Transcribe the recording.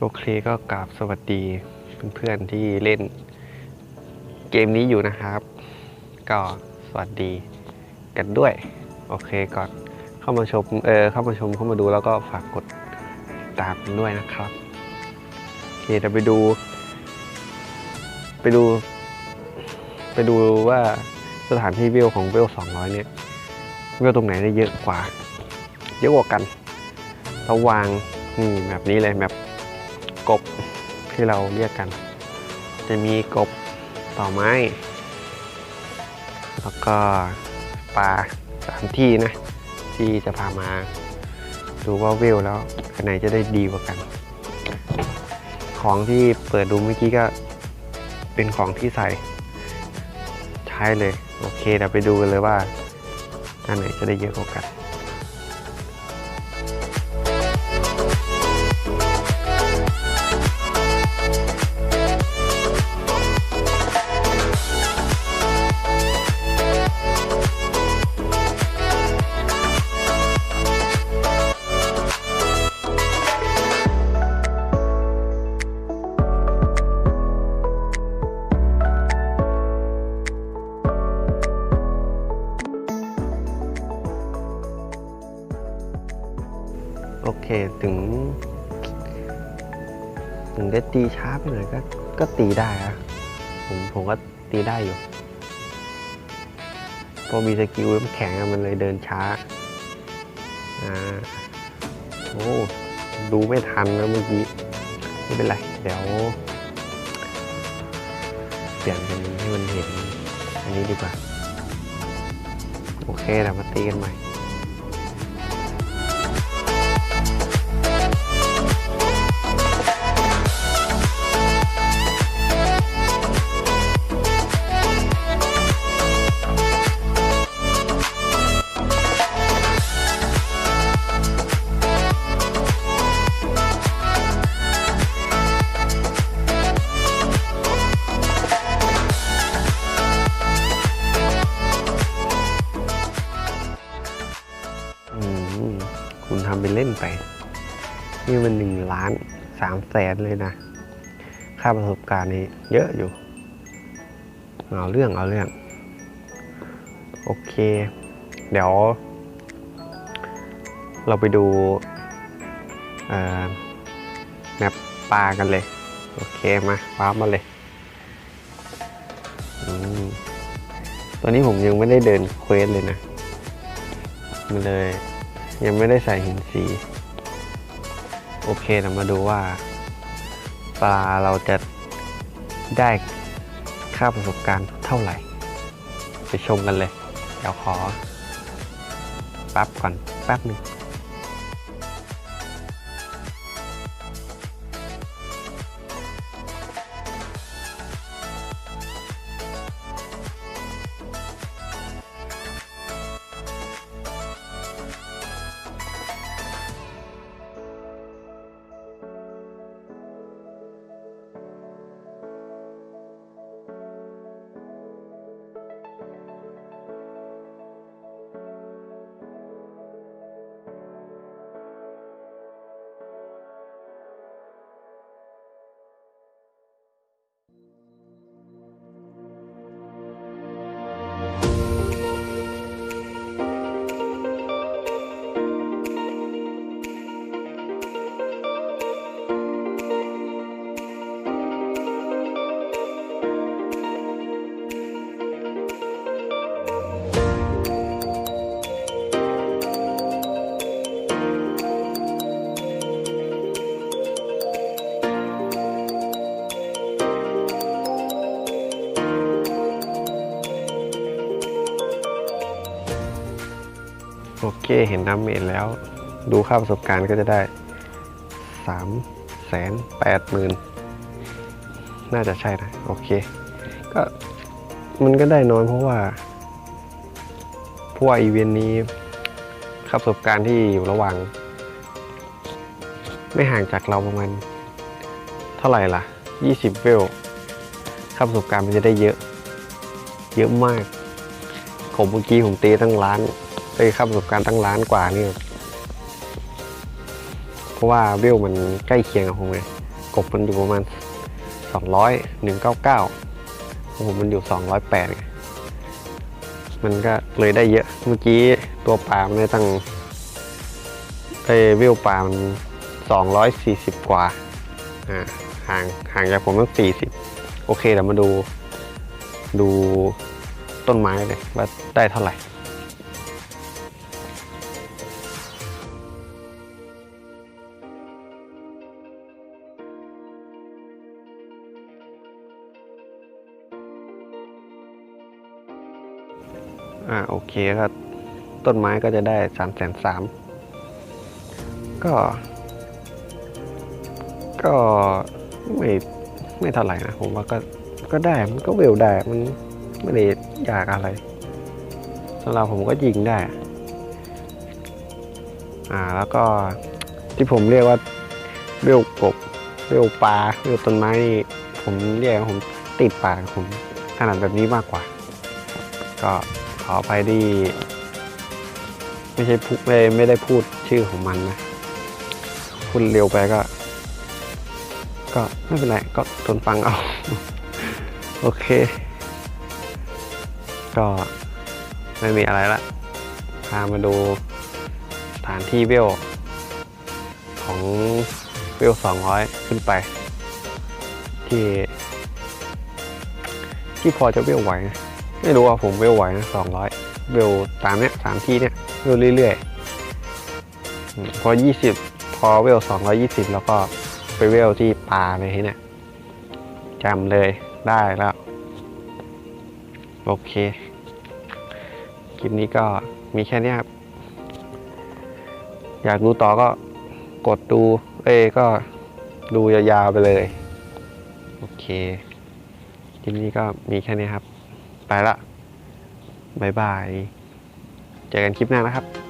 โอเคก็กราบสวัสดีเพื่อนๆที่เล่นเกมนี้อยู่นะครับ ก็สวัสดีกันด้วย โอเคก่อนเข้ามาชมเออเข้ามาชมเข้ามาดูแล้วก็ฝากกดติดตามกันด้วยนะครับโอเคเดี๋ยวไปดู ไปดู ไปดูว่าสถานที่วิวของเวล200เนี่ยวิวตรงไหนได้เยอะกว่า เยอะกว่ากันระวางนี่แบบนี้เลยแบบ กบที่เราเรียกกัน จะมีกบต่อไม้ แล้วก็ปลาสามที่นะ ที่จะพามาดูว่าเวแล้วอันไหนจะได้ดีกว่ากัน ของที่เปิดดูเมื่อกี้ก็เป็นของที่ใส่ ใช้เลย โอเคเดี๋ยวไปดูกันเลยว่าอันไหนจะได้เยอะกว่ากัน เคถึง ถึงได้ตีช้าไปหน่อยก็ก็ตีได้อะผมผมก็ตีได้อยู่พอมีสกิลน้ำแข็งอะมันเลยเดินช้าอ่าโอ้ดูไม่ทันนะเมื่อกี้ไม่เป็นไร เดี๋ยว เปลี่ยนเป็นให้มันเห็น อันนี้ดีกว่า โอเคเดี๋ยวมาตีกันใหม่ นี่มันหนึ่งล้านสามแสนเลยนะ ค่าประสบการณ์นี่เยอะอยู่ เอาเรื่องเอาเรื่อง โอเค เดี๋ยว เราไปดูแมปปลากันเลย โอเคมาว้าร์ปมาเลยตอนนี้ผมยังไม่ได้เดินเควสเลยนะ มันเลย ยังไม่ได้ใส่หินสี โอเคเรามาดูว่า ปลาเราจะได้ค่าประสบการณ์เท่าไหร่ ไปชมกันเลย เดี๋ยวขอแป๊บก่อนแป๊บหนึ่ง โอเคเห็นน้ำเมจแล้ว ดูค่าประสบการณ์ก็จะได้สามแสนแปดหมื่นน่าจะใช่นะ โอเค ก็มันก็ได้น้อยเพราะว่าพว่าอีเวนต์นี้ค่าประสบการณ์ที่อยู่ระหว่าง ไม่ห่างจากเราประมาณเท่าไหร่ล่ะ 20 เวลค่าประสบการณ์มันจะได้เยอะ เยอะมาก ผมเมื่อกี้ผมตีตั้งล้าน ไปค่าประสบการณ์ตั้งล้านกว่านี่ เพราะว่าเวลมันใกล้เคียงกับผมไงกบมันอยู่ประมาณ 200 199ของผมมันอยู่ 208ไงมันก็เลยได้เยอะ เมื่อกี้ตัวปลามันได้ตั้งเอวิวปลามัน 240 กว่า อ่า ห่าง ห่างจากผมตั้ง 40 โอเคเดี๋ยวมาดู ดูต้นไม้เลยว่าได้เท่าไหร่ อ่าโอเคก็ต้นไม้ก็จะได้สามแสนสามก็ ก็ไม่ไม่เท่าไหร่นะผมว่าก็ก็ได้มันก็เวลได้มันไม่ได้ยากอะไรสำหรับผมก็ยิงได้ อ่าแล้วก็ที่ผมเรียกว่าเวลกบเวลปลาเวลต้นไม้นี่ผมเรียกว่าผมติดปากผมถนัดแบบนี้มากกว่า ก็ ออภัยที่ไม่ใช่พูไม่ไม่ได้พูดชื่อของมันนะ พูดเร็วไปก็ ก็ไม่เป็นไร ก็ทนฟังเอา โอเค ก็ไม่มีอะไรละ พามาดูสถานที่เวลของเวล200ขึ้นไป ที่ ที่พอจะเวลไหวนะ ไม่รู้ว่าผมเวลไหวนะสองร้อยเวลตามเนี้ยสามที่เนี้ยเวลเรื่อยๆ พอยี่สิบพอเวลสองร้อยี่สิบแล้วก็ไปเวลที่ปลาเลยทีเนี่ยจำเลยได้แล้ว โอเค คลิปนี้ก็มีแค่นี้ครับ อยากดูต่อก็กดดู เอ้ยก็ดูยาวๆไปเลย โอเคคลิปนี้ก็มีแค่นี้ครับ ไปละบายบาย เจอกันคลิปหน้านะครับ